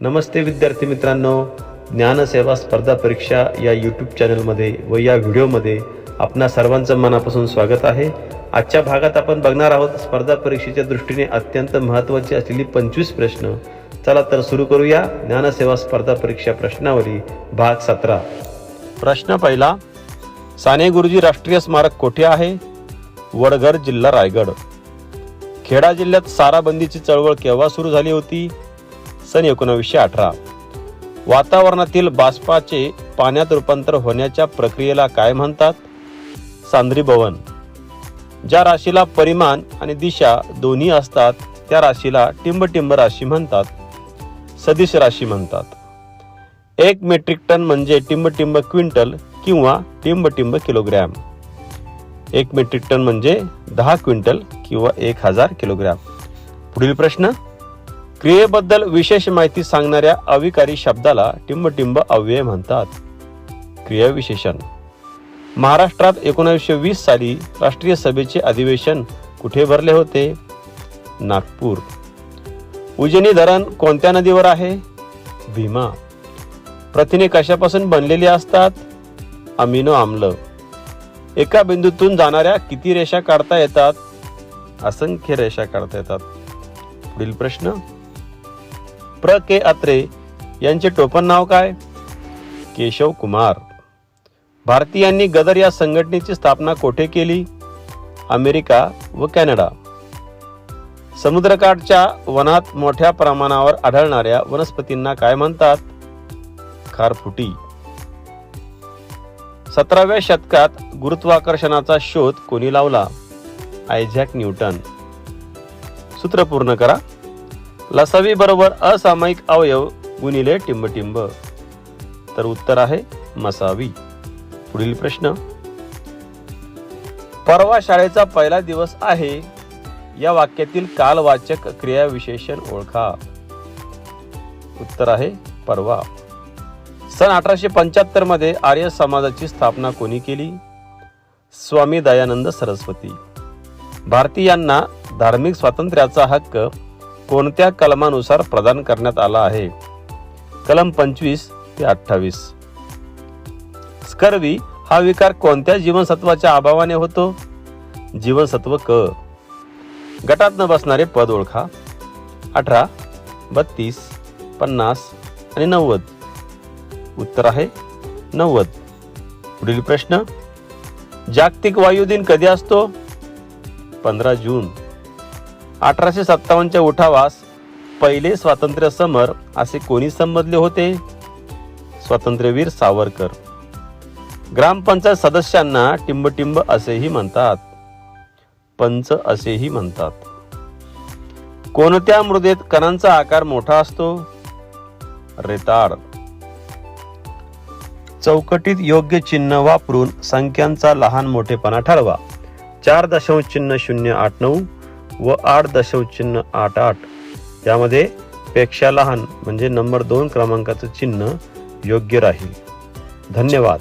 नमस्ते विद्यार्थी मित्रांनो. ज्ञानसेवा स्पर्धा परीक्षा या यूट्यूब चॅनलमध्ये व या व्हिडिओमध्ये आपणा सर्वांचं मनापासून स्वागत आहे. आजच्या भागात आपण बघणार आहोत स्पर्धा परीक्षेच्या दृष्टीने अत्यंत महत्त्वाची असलेली पंचवीस प्रश्न. चला तर सुरू करूया. ज्ञानसेवा स्पर्धा परीक्षा प्रश्नावली भाग सतरा. प्रश्न पहिला साने गुरुजी राष्ट्रीय स्मारक कोठे आहे? वडघर जिल्हा रायगड. खेडा जिल्ह्यात साराबंदीची चळवळ केव्हा सुरू झाली होती? सन एकोणावीसशे अठरा. वातावरणातील बाष्पाचे पाण्यात रूपांतर होण्याच्या प्रक्रियेला काय म्हणतात? सांद्रीभवन ज्या राशीला परिमाण आणि दिशा दोन्ही असतात त्या राशीला टिंबटिंब राशी म्हणतात. सदिश राशी म्हणतात. एक मेट्रिक टन म्हणजे टिंबटिंब क्विंटल किंवा टिंबटिंब किलोग्रॅम. एक मेट्रिक टन म्हणजे दहा क्विंटल किंवा एक हजार किलोग्रॅम. पुढील प्रश्न. क्रियेबद्दल विशेष माहिती सांगणाऱ्या अविकारी शब्दाला टिंबटिंब अव्यय म्हणतात. क्रियाविशेषण महाराष्ट्रात एकोणीसशे वीस साली राष्ट्रीय सभेचे अधिवेशन कुठे भरले होते? नागपूर. उजनी धरण कोणत्या नदीवर आहे? भीमा. प्रथिने कशापासून बनलेली असतात? अमिनो आम्ल. एका बिंदूतून जाणाऱ्या किती रेषा काढता येतात? असंख्य रेषा काढता येतात. पुढील प्रश्न. प्र के अत्रे. यांचे टोपण नाव काय? केशव कुमार. भारतीयांनी गदर या संघटनेची स्थापना कोठे केली? अमेरिका व कॅनडा. समुद्रकाठच्या वनात मोठ्या प्रमाणावर आढळणाऱ्या वनस्पतींना काय म्हणतात? खारफुटी. सतराव्या शतकात गुरुत्वाकर्षणाचा शोध कोणी लावला? Isaac Newton. सूत्र पूर्ण करा. लसावी बरोबर असामायिक अवयव गुणिले टिंबटिंब. तर उत्तर आहे मसावी. पुढील प्रश्न. परवा शाळेचा पहिला दिवस आहे. या वाक्यातील कालवाचक क्रियाविशेषण ओळखा. उत्तर आहे परवा. सन अठराशे पंच्याहत्तरमध्ये आर्य समाजाची स्थापना कोणी केली? स्वामी दयानंद सरस्वती. भारतीयांना धार्मिक स्वातंत्र्याचा हक्क कोणत्या कलमानुसार प्रदान करण्यात आला आहे? कलम पंचवीस ते अठ्ठावीस. स्कर्वी हा विकार कोणत्या जीवनसत्वाच्या अभावाने होतो? जीवनसत्व क. गटात न बसणारे पद ओळखा. अठरा बत्तीस पन्नास आणि नव्वद. उत्तर आहे नव्वद. पुढील प्रश्न. जागतिक वायू दिन कधी असतो? पंधरा जून. अठराशे सत्तावन्नच्या उठावास पहिले स्वातंत्र्य समर असे कोणी संबोधले होते? स्वातंत्र्यवीर सावरकर. ग्रामपंचायत सदस्यांना टिंबटिंब असेही म्हणतात. पंच असेही म्हणतात. कोणत्या मृदेत कणांचा आकार मोठा असतो? रेताड चौकटीत योग्य चिन्ह वापरून संख्यांचा लहान मोठेपणा ठरवा. चार दशांश चिन्ह शून्य आठ नऊ व आठ दशवचिन्ह चिन्ह आठ आठ. यामध्ये पेक्षा लहान म्हणजे नंबर दोन क्रमांकाचं चिन्ह योग्य राहील. धन्यवाद.